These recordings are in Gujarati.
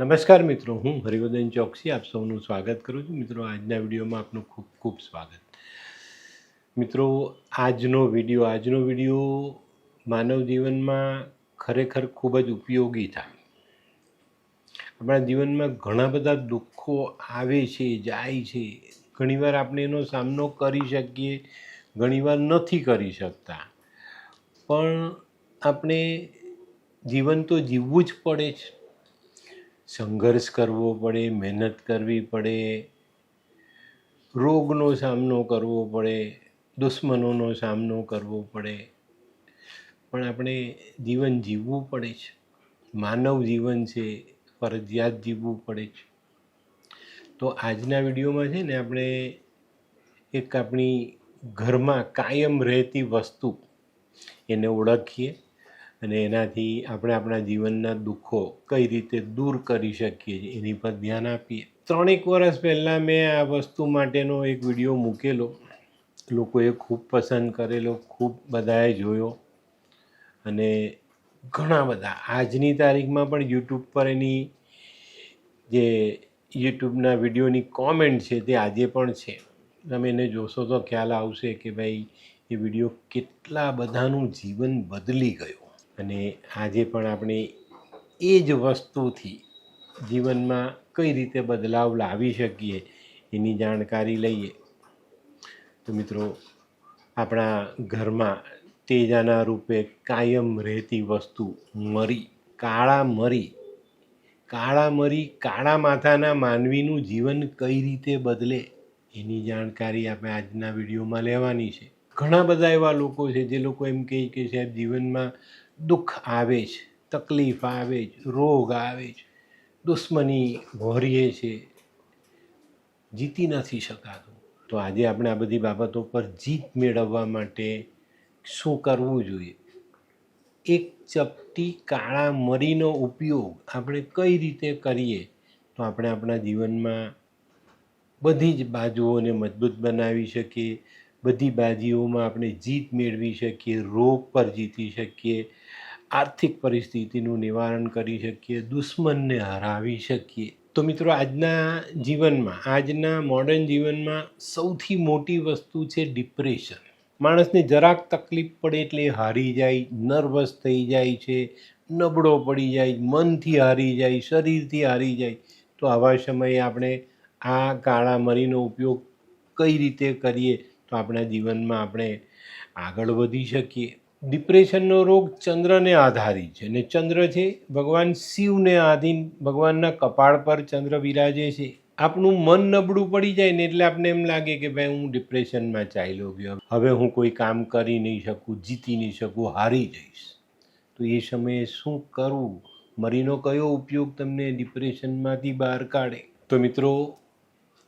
નમસ્કાર મિત્રો, હું હરિવર્ધન ચોકસી. આપ સૌનું સ્વાગત કરું છું. મિત્રો, આજના વિડીયોમાં આપનું ખૂબ ખૂબ સ્વાગત. મિત્રો, આજનો વીડિયો આજનો વીડિયો માનવ જીવનમાં ખરેખર ખૂબ જ ઉપયોગી થાય. આપણા જીવનમાં ઘણા બધા દુઃખો આવે છે, જાય છે. ઘણીવાર આપણે એનો સામનો કરી શકીએ, ઘણીવાર નથી કરી શકતા. પણ આપણે જીવન તો જીવવું જ પડે છે. સંઘર્ષ કરવો પડે, મહેનત કરવી પડે, રોગનો સામનો કરવો પડે, દુશ્મનોનો સામનો કરવો પડે. પણ આપણે જીવન જીવવું પડે છે. માનવ જીવન છે, ફરજિયાત જીવવું પડે છે. તો આજના વિડીયોમાં છે ને આપણે એક આપણી ઘરમાં કાયમ રહેતી વસ્તુ, એને ઓળખીએ. અને એનાથી આપણે આપણા જીવનના દુઃખો કઈ રીતે દૂર કરી શકીએ છીએ એની પર ધ્યાન આપીએ. ત્રણેક વર્ષ પહેલાં મેં આ વસ્તુ માટેનો એક વીડિયો મૂકેલો. લોકોએ ખૂબ પસંદ કરેલો, ખૂબ બધાએ જોયો અને ઘણા બધા. આજની તારીખમાં પણ યુટ્યુબ પર એની જે યુટ્યુબના વિડીયોની કોમેન્ટ છે તે આજે પણ છે. તમે એને જોશો તો ખ્યાલ આવશે કે ભાઈ, એ વીડિયો કેટલા બધાનું જીવન બદલી ગયું. અને આજે પણ આપણે એ જ વસ્તુથી જીવનમાં કઈ રીતે બદલાવ લાવી શકીએ એની જાણકારી લઈએ. તો મિત્રો, આપણા ઘરમાં તેજાના રૂપે કાયમ રહેતી વસ્તુ મરી, કાળા મરી કાળા મરી, કાળા માથાના માનવીનું જીવન કઈ રીતે બદલે એની જાણકારી આપણે આજના વિડીયોમાં લેવાની છે. ઘણા બધા એવા લોકો છે જે લોકો એમ કહે કે સાહેબ, જીવનમાં દુઃખ આવે છે તકલીફ આવે જ, રોગ આવે જ, દુશ્મની ભોરીએ છે, જીતી નથી શકાતું. તો આજે આપણે આ બધી બાબતો પર જીત મેળવવા માટે શું કરવું જોઈએ? એક ચપટી કાળા મરીનો ઉપયોગ આપણે કઈ રીતે કરીએ? તો આપણે આપણા જીવનમાં બધી જ બાજુઓને મજબૂત બનાવી શકીએ બધી બાજીઓમાં આપણે જીત મેળવી શકીએ, રોગ પર જીતી શકીએ, આર્થિક પરિસ્થિતિનું નિવારણ કરી શકીએ, દુશ્મનને હરાવી શકીએ. તો મિત્રો, આજના જીવનમાં, આજના મોડર્ન જીવનમાં સૌથી મોટી વસ્તુ છે ડિપ્રેશન માણસને જરાક તકલીફ પડે એટલે હારી જાય નર્વસ થઈ જાય છે, નબળો પડી જાય, મનથી હારી જાય, શરીરથી હારી જાય. તો આવા સમયે આપણે આ કાળા મરીનો ઉપયોગ કઈ રીતે કરીએ? આપણા જીવનમાં આપણે આગળ વધી શકીએ. ડિપ્રેશનનો રોગ ચંદ્રને આધારિત છે અને ચંદ્ર છે ભગવાન શિવને આધીન. ભગવાનના કપાળ પર ચંદ્ર વિરાજે છે. આપણું મન નબળું પડી જાય ને એટલે આપણે એમ લાગે કે ભાઈ હું ડિપ્રેશનમાં ચાલ્યો ગયો. હવે હું કોઈ કામ કરી નહીં શકું, જીતી નહીં શકું, હારી જઈશ. તો એ સમયે શું કરવું મરીનો કયો ઉપયોગ તમને ડિપ્રેશનમાંથી બહાર કાઢે? તો મિત્રો,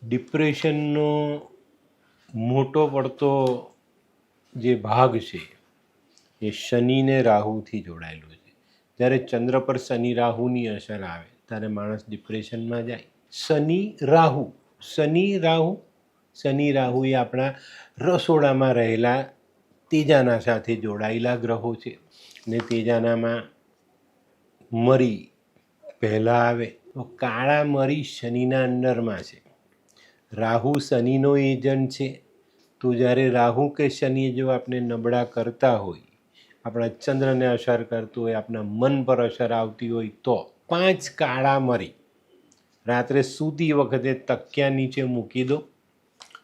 ડિપ્રેશનનો મોટો પડતો જે ભાગ છે, એ શનિને રાહુથી જોડાયેલો છે. જ્યારે ચંદ્ર પર શનિ રાહુની અસર આવે, ત્યારે માણસ ડિપ્રેશનમાં જાય. શનિ રાહુ શનિ રાહુ શનિ રાહુ એ આપણા રસોડામાં રહેલા તેજાના સાથે જોડાયેલા ગ્રહો છે ને તેજાનામાં મરી પહેલાં આવે, તો કાળા મરી શનિના અંડરમાં છે. રાહુ શનિનો એજન્ટ છે તો જ્યારે રાહુ કે શનિ જો આપણે નબળા કરતા હોય, આપણા ચંદ્રને અસર કરતું હોય આપણા મન પર અસર આવતી હોય તો પાંચ કાળા મરી રાત્રે સૂતી વખતે તકિયા નીચે મૂકી દો,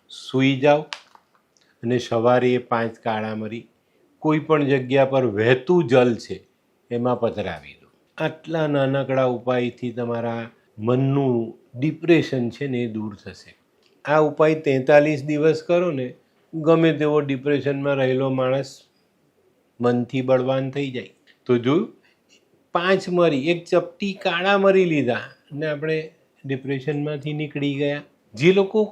સૂઈ જાઓ અને સવારે એ પાંચ કાળા મરી કોઈ પણ જગ્યા પર વહેતું જલ છે એમાં પધરાવી દો. આટલા નાનકડા ઉપાયથી તમારા મનનું ડિપ્રેશન છે ને એ દૂર થશે. આ ઉપાય તેતાલીસ દિવસ કરો ને ગમે તેવો ડિપ્રેશનમાં રહેલો માણસ મનથી બળવાન થઈ જાય. તો જોયું પાંચ મરી એક ચપટી કાળા મરી લીધા અને આપણે ડિપ્રેશનમાંથી નીકળી ગયા. જે લોકો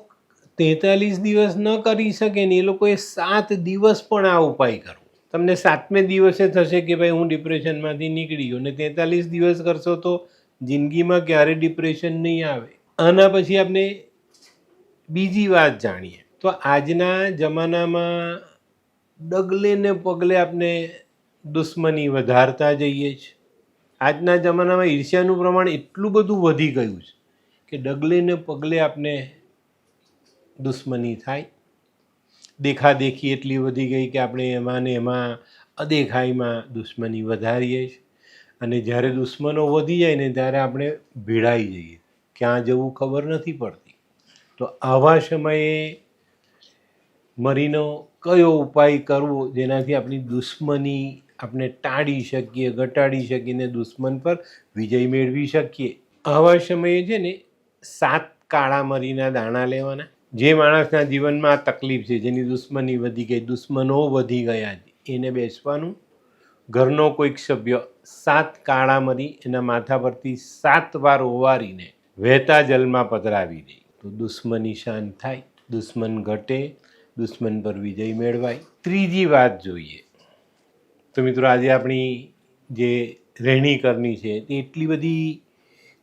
તેતાલીસ દિવસ ન કરી શકે ને એ લોકોએ સાત દિવસ પણ આ ઉપાય કરવો. તમને સાતમે દિવસે થશે કે ભાઈ હું ડિપ્રેશનમાંથી નીકળી ગયો ને તેતાલીસ દિવસ કરશો તો જિંદગીમાં ક્યારે ડિપ્રેશન નહીં આવે? આના પછી આપણે બીજી વાત જાણીએ. તો આજના જમાનામાં ડગલે ને પગલે આપણે દુશ્મની વધારતા જઈએ છીએ. આજના જમાનામાં ઈર્ષ્યાનું પ્રમાણ એટલું બધું વધી ગયું છે કે ડગલે ને પગલે આપણે દુશ્મની થાય. દેખાદેખી એટલી વધી ગઈ કે આપણે એમાં ને એમાં અદેખાઈમાં દુશ્મની વધારીએ છીએ. અને જ્યારે દુશ્મનો વધી જાય ને ત્યારે આપણે ભીડાઈ જઈએ. ક્યાં જવું ખબર નથી પડતી. તો આવા સમયે મરીનો કયો ઉપાય કરવો જેનાથી આપણી દુશ્મની આપણે ટાળી શકીએ, ઘટાડી શકીને દુશ્મન પર વિજય મેળવી શકીએ. આવા સમયે છે ને સાત કાળા મરીના દાણા લેવાના. જે માણસના જીવનમાં તકલીફ છે, જેની દુશ્મની વધી ગઈ, દુશ્મનો વધી ગયા એને બેસવાનું ઘરનો કોઈક સભ્ય સાત કાળા મરી એના માથા પરથી સાત વાર ઓવારીને વહેતા જલમાં પધરાવી દે. તો દુશ્મની શાંત થાય, દુશ્મન ઘટે દુશ્મન પર વિજય મેળવાય. ત્રીજી વાત જોઈએ. તો મિત્રો, આજે આપણી જે રહેણી કરની છે, તે એટલી બધી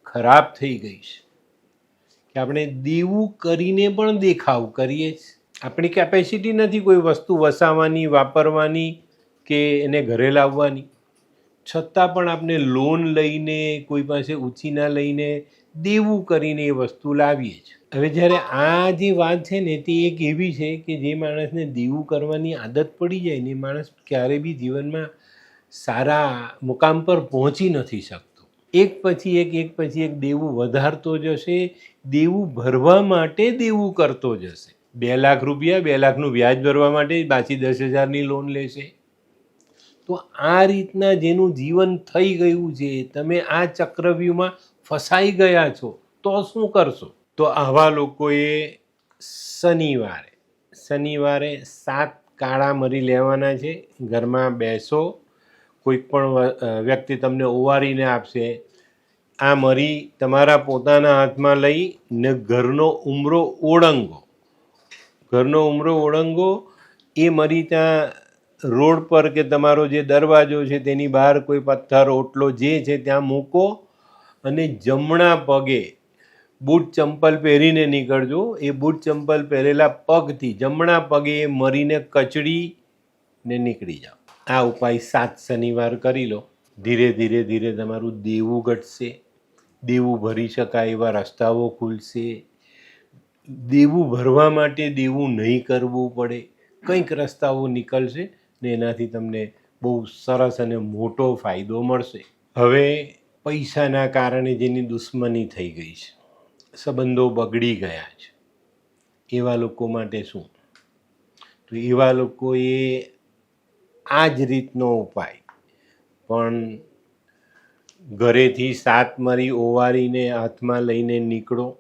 ખરાબ થઈ ગઈ છે કે આપણે દેવું કરીને પણ દેખાવ કરીએ આપણી કેપેસિટી નથી કોઈ વસ્તુ વસાવવાની, વાપરવાની કે એને ઘરે લાવવાની. છતાં પણ આપણે લોન લઈને, કોઈ પાસે ઉછીના લઈને દેવું કરીને એ વસ્તુ લાવીએ છીએ. હવે જ્યારે આ જે વાત છે ને, તે એક એવી છે કે જે માણસને દેવું કરવાની આદત પડી જાય ને માણસ ક્યારે બી જીવનમાં સારા મુકામ પર પહોંચી નથી શકતો. એક પછી એક એક પછી એક દેવું વધારતો જશે, દેવું ભરવા માટે દેવું કરતો જશે. બે લાખ રૂપિયા, બે લાખનું વ્યાજ ભરવા માટે પાછી દસ હજારની લોન લેશે. તો આ રીતના જેનું જીવન થઈ ગયું છે, તમે આ ચક્રવ્યૂહમાં ફસાઈ ગયા છો, તો શું કરશો? તો આવા લોકોએ શનિવારે શનિવારે સાત કાળા મરી લેવાના છે, ઘરમાં બેસો, કોઈ પણ વ્યક્તિ તમને ઓવારીને આપશે, આ મરી તમારા પોતાના હાથમાં લઈ ને ઘરનો ઉમરો ઓળંગો, ઘરનો ઉમરો ઓળંગો, એ મરી ત્યાં રોડ પર કે તમારો જે દરવાજો છે તેની બહાર કોઈ પથ્થર, ઓટલો જે છે ત્યાં મૂકો અને જમણા પગે બૂટ ચંપલ પહેરીને નીકળજો. એ બૂટ ચંપલ પહેરેલા પગથી જમણા પગે મરીને કચડી ને નીકળી જાઓ. આ ઉપાય સાત શનિવાર કરી લો. ધીરે ધીરે ધીરે તમારું દેવું ઘટશે. દેવું ભરી શકાય એવા રસ્તાઓ ખુલશે. દેવું ભરવા માટે દેવું નહીં કરવું પડે. કંઈક રસ્તાઓ નીકળશે. ને એનાથી તમને બહુ સરસ અને મોટો ફાયદો મળશે. હવે પૈસાના કારણે જેની દુશ્મની થઈ ગઈ છે, સંબંધો બગડી ગયા છે. એવા લોકો માટે શું? તો એવા લોકોએ આ જ રીતનો ઉપાય. પણ ઘરેથી સાત મરી ઓવારીને હાથમાં લઈને નીકળો.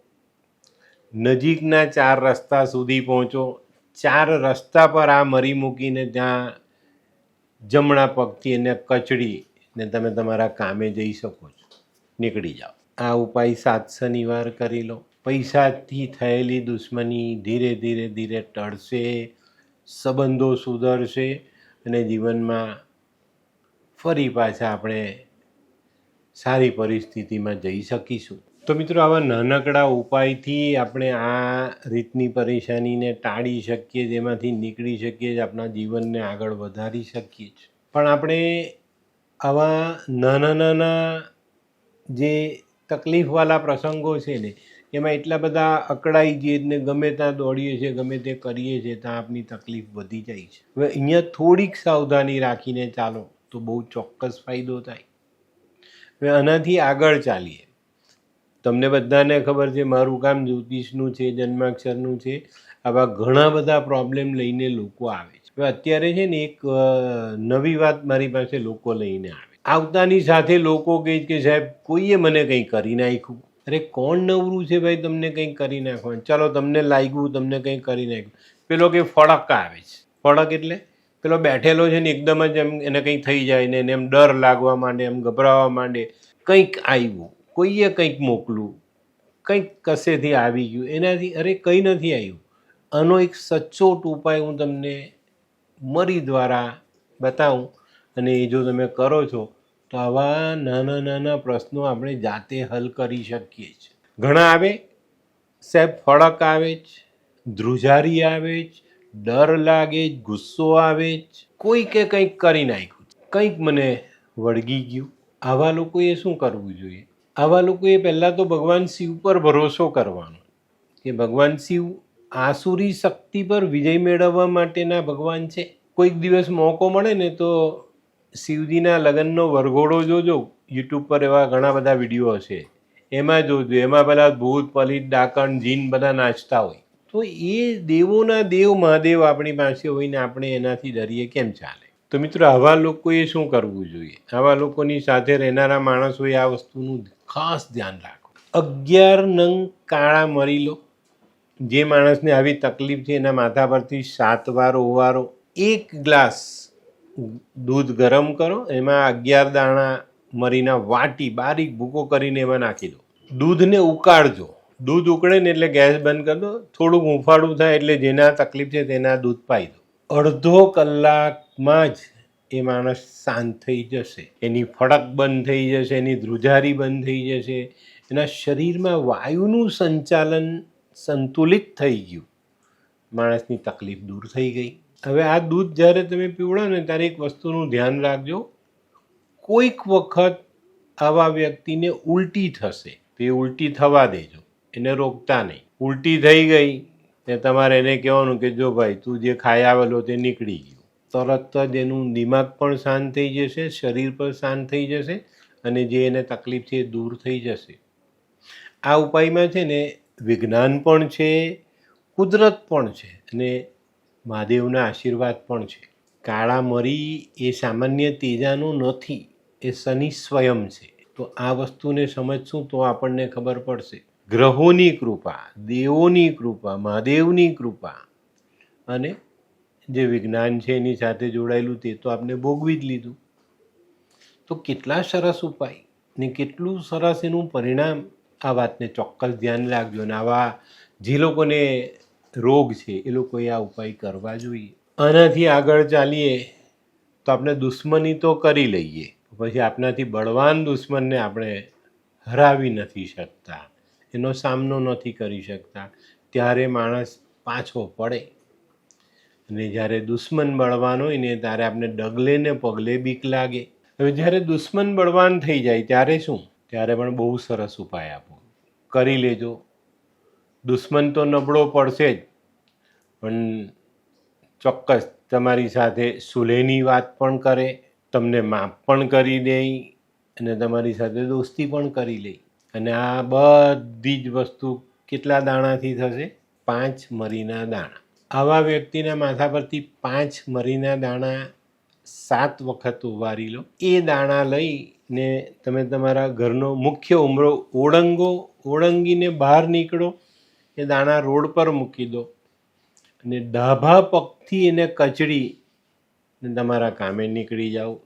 નજીકના ચાર રસ્તા સુધી પહોંચો. ચાર રસ્તા પર આ મરી મૂકીને ત્યાં જમણા પગથી એને કચડી ને તમે તમારા કામે જઈ શકો છો. નીકળી જાઓ. આ ઉપાય સાત શનિવાર કરી લો. પૈસાથી થયેલી દુશ્મની ધીરે ધીરે ધીરે ટળશે, સંબંધો સુધરશે અને જીવનમાં ફરી પાછા આપણે સારી પરિસ્થિતિમાં જઈ શકીશું. તો મિત્રો, આવા નાનકડા ઉપાયથી આપણે આ રીતની પરેશાનીને ટાળી શકીએ, જેમાંથી નીકળી શકીએ જ, આપણા જીવનને આગળ વધારી શકીએ છીએ પણ આપણે આવા નાના નાના જે તકલીફવાળા પ્રસંગો છે ને, એમાં એટલા બધા અકળાઈ જઈએ ને, ગમે ત્યાં દોડીએ છીએ, ગમે તે કરીએ છીએ, ત્યાં આપની તકલીફ વધી જાય છે. હવે અહીંયા થોડીક સાવધાની રાખીને ચાલો, તો બહુ ચોક્કસ ફાયદો થાય. હવે આનાથી આગળ ચાલીએ. તમને બધાને ખબર છે, મારું કામ જ્યોતિષનું છે, જન્માક્ષરનું છે. આવા ઘણા બધા પ્રોબ્લેમ લઈને લોકો આવે છે. અત્યારે છે ને એક નવી વાત મારી પાસે લોકો લઈને આવે. આવતાની સાથે લોકો કહે કે, સાહેબ, કોઈએ મને કંઈ કરી નાખ્યું? અરે, કોણ નવરું છે ભાઈ તમને કંઈક કરી નાખવાનું? ચાલો, તમને લાગ્યું, તમને કંઈ કરી નાખ્યું. પેલો કે ફળક આવે છે. ફળક એટલે? પેલો બેઠેલો છે ને એકદમ જ એમ, એને કંઈક થઈ જાય ને એને એમ ડર લાગવા માંડે, એમ ગભરાવા માંડે. કંઈક આવ્યું. કોઈએ કંઈક મોકલું, કંઈક કશેથી આવી ગયું, એનાથી, અરે કંઈ નથી આવ્યું. આનો એક સચોટ ઉપાય હું તમને મરી દ્વારા બતાવું અને એ જો તમે કરો છો, તો આવા નાના નાના પ્રશ્નો આપણે જાતે હલ કરી શકીએ છીએ. ઘણા આવે, સાહેબ ફળક આવે જ, ધ્રુજારી આવે જ, ડર લાગે જ, ગુસ્સો આવે જ. કોઈ કે કંઈક કરી નાખ્યું કંઈક મને વળગી ગયું. આવા લોકોએ શું કરવું જોઈએ? આવા લોકોએ પહેલાં તો ભગવાન શિવ પર ભરોસો કરવાનો કે ભગવાન શિવ આસુરી શક્તિ પર વિજય મેળવવા માટેના ભગવાન છે. કોઈક દિવસ મોકો મળે ને તો શિવજીના લગ્નનો વરઘોડો જોજો. યુટ્યુબ પર એવા ઘણા બધા વીડિયો છે એમાં જોજો. એમાં પેલા ભૂત, પલિત, ડાકણ, જીન બધા નાચતા હોય. તો એ દેવોના દેવ મહાદેવ આપણી પાસે હોય ને આપણે એનાથી ડરીએ. કેમ ચાલે? તો મિત્રો, આવા લોકોએ શું કરવું જોઈએ? આવા લોકોની સાથે રહેનારા માણસોએ આ વસ્તુનું ખાસ ધ્યાન રાખવું અગિયાર નંગ કાળા મરી લો. જે માણસને આવી તકલીફ છે, એના માથા પરથી સાત વાર ઓવારો એક ગ્લાસ દૂધ ગરમ કરો. એમાં અગિયાર દાણા મરીના વાટી બારીક ભૂકો કરીને એમાં નાખી દો. દૂધને ઉકાળજો. દૂધ ઉકળે ને એટલે ગેસ બંધ કરી દો. થોડુંક હુંફાળું થાય એટલે જેના તકલીફ છે તેના દૂધ પાઈ દો. અડધો કલાકમાં જ એ માણસ શાંત થઈ જશે. એની ફડક બંધ થઈ જશે, એની ધ્રુજારી બંધ થઈ જશે. એના શરીરમાં વાયુનું સંચાલન સંતુલિત થઈ ગયું. માણસની તકલીફ દૂર થઈ ગઈ. હવે આ દૂધ જ્યારે તમે પીવડો ને ત્યારે એક વસ્તુનું ધ્યાન રાખજો. કોઈક વખત આવા વ્યક્તિને ઉલટી થશે. તો ઉલટી થવા દેજો. એને રોકતા નહીં. ઉલટી થઈ ગઈ. તે તમારે એને કહેવાનું કે જો ભાઈ, તું જે ખાઈ આવેલો તે નીકળી ગયું. તરત જ એનું દિમાગ પણ શાંત થઈ જશે, શરીર પણ શાંત થઈ જશે અને જે એને તકલીફ છે એ દૂર થઈ જશે. આ ઉપાયમાં છે ને વિજ્ઞાન પણ છે, કુદરત પણ છે અને મહાદેવના આશીર્વાદ પણ છે. કાળા મરી એ સામાન્ય તેજાનું નથી, એ શનિ સ્વયં છે. તો આ વસ્તુને સમજશું તો આપણને ખબર પડશે. ગ્રહોની કૃપા, દેવોની કૃપા, મહાદેવની કૃપા અને જે વિજ્ઞાન છે એની સાથે જોડાયેલું તે તો આપણે ભોગવી જ લીધું. તો કેટલા સરસ ઉપાય ને કેટલું સરસ એનું પરિણામ આ વાતને ચોક્કસ ધ્યાન રાખજો અને આવા જે લોકોને રોગ છે એ લોકોએ આ ઉપાય કરવા જોઈએ. આનાથી આગળ ચાલીએ તો આપણે દુશ્મની તો કરી લઈએ, પછી આપણાથી બળવાન દુશ્મનને આપણે હરાવી નથી શકતા. એનો સામનો નથી કરી શકતા. ત્યારે માણસ પાછો પડે. અને જ્યારે દુશ્મન બળવાન હોય ને ત્યારે આપણે ડગલે ને પગલે બીક લાગે. હવે જ્યારે દુશ્મન બળવાન થઈ જાય ત્યારે શું? ત્યારે પણ બહુ સરસ ઉપાય આપો. કરી લેજો. દુશ્મન તો નબળો પડશે જ. પણ ચોક્કસ તમારી સાથે સુલેની વાત પણ કરે, તમને માફ પણ કરી દે અને તમારી સાથે દોસ્તી પણ કરી લે. અને આ બધી જ વસ્તુ કેટલા દાણાથી થશે? પાંચ મરીના દાણા. આવા વ્યક્તિના માથા પરથી પાંચ મરીના દાણા સાત વખત ઉવારી લો. એ દાણા લઈને તમે તમારા ઘરનો મુખ્ય ઉમરો ઓળંગો, ઓળંગીને બહાર નીકળો, એ દાણા રોડ પર મૂકી દો. અને ડાભા પગથી એને કચડી તમારા કામે નીકળી જાઓ.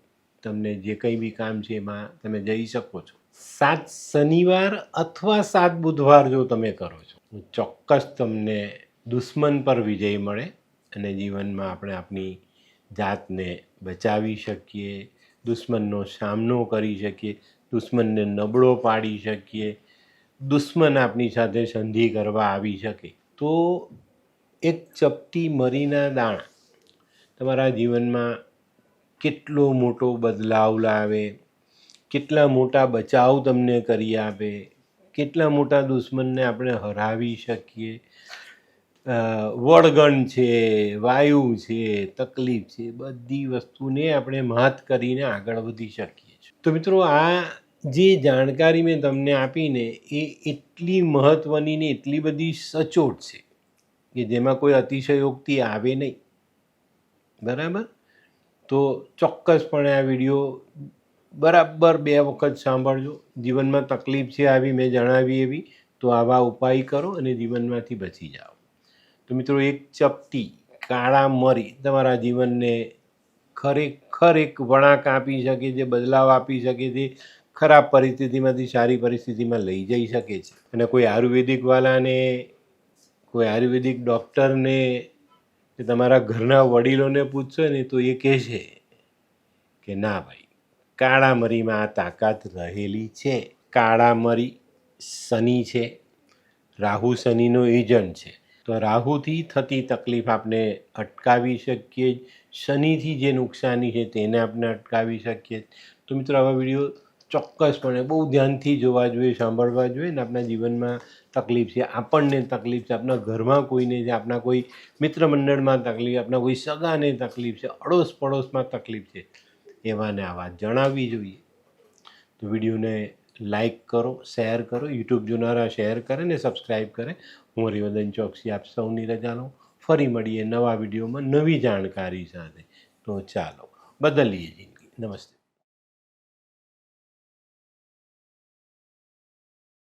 તમને જે કંઈ બી કામ છે એમાં તમે જઈ શકો છો. સાત શનિવાર અથવા સાત બુધવાર જો તમે કરો છો ચોક્કસ તમને દુશ્મન પર વિજય મળે અને જીવનમાં આપણે આપણી જાતને બચાવી શકીએ, દુશ્મનનો સામનો કરી શકીએ, દુશ્મનને નબળો પાડી શકીએ, દુશ્મન આપણી સાથે સંધિ કરવા આવી શકે. તો એક ચપટી મરીના દાણા તમારા જીવનમાં કેટલો મોટો બદલાવ લાવે કેટલા મોટા બચાવ તમને કરી આપે, કેટલા મોટા દુશ્મનને આપણે હરાવી શકીએ? વળગણ છે, વાયુ છે, તકલીફ છે, બધી વસ્તુને આપણે માત કરીને આગળ વધી શકીએ છીએ. તો મિત્રો, આ જે જાણકારી મેં તમને આપીને એ એટલી મહત્ત્વની ને એટલી બધી સચોટ છે કે જેમાં કોઈ અતિશયોક્તિ આવે નહીં. બરાબર? તો ચોક્કસપણે આ વીડિયો બરાબર બે વખત સાંભળજો. જીવનમાં તકલીફ છે આવી મેં જણાવી એવી, તો આવા ઉપાય કરો અને જીવનમાંથી બચી જાઓ. તો મિત્રો, એક ચપટી, કાળા મરી તમારા જીવનને ખરેખર એક વળાંક આપી શકે છે, બદલાવ આપી શકે છે, ખરાબ પરિસ્થિતિમાંથી સારી પરિસ્થિતિમાં લઈ જઈ શકે છે. અને કોઈ આયુર્વેદિકવાલાને કોઈ આયુર્વેદિક ડૉક્ટરને, કે તમારા ઘરના વડીલોને પૂછશો ને તો એ કહેશે કે ના ભાઈ કાળા મરીમાં આ તાકાત રહેલી છે. કાળા મરી શનિ છે. રાહુ શનિનો એજન્ટ છે. તો રાહુથી થતી તકલીફ આપણે અટકાવી શકીએ. શનિથી જે નુકસાની છે તેને આપણે અટકાવી શકીએ. તો મિત્રો, આવા વીડિયો ચોક્કસપણે બહુ ધ્યાનથી જોવા જોઈએ, સાંભળવા જોઈએ ને આપણા જીવનમાં તકલીફ છે. આપણને તકલીફ છે. આપણા ઘરમાં કોઈને છે આપણા કોઈ મિત્ર મંડળમાં તકલીફ આપણા કોઈ સગાને તકલીફ છે અડોશ પડોશમાં તકલીફ છે. એવાને આ વાત જણાવવી જોઈએ. તો વિડીયોને લાઈક કરો, શેર કરો, યુટ્યુબ જોનારા શેર કરે ને સબસ્ક્રાઈબ કરે. હું હરિવર્ધન ચોકસી આપ સૌની રજા લઉં. ફરી મળીએ નવા વિડીયોમાં નવી જાણકારી સાથે. તો ચાલો, બદલીએ જિંદગી. નમસ્તે.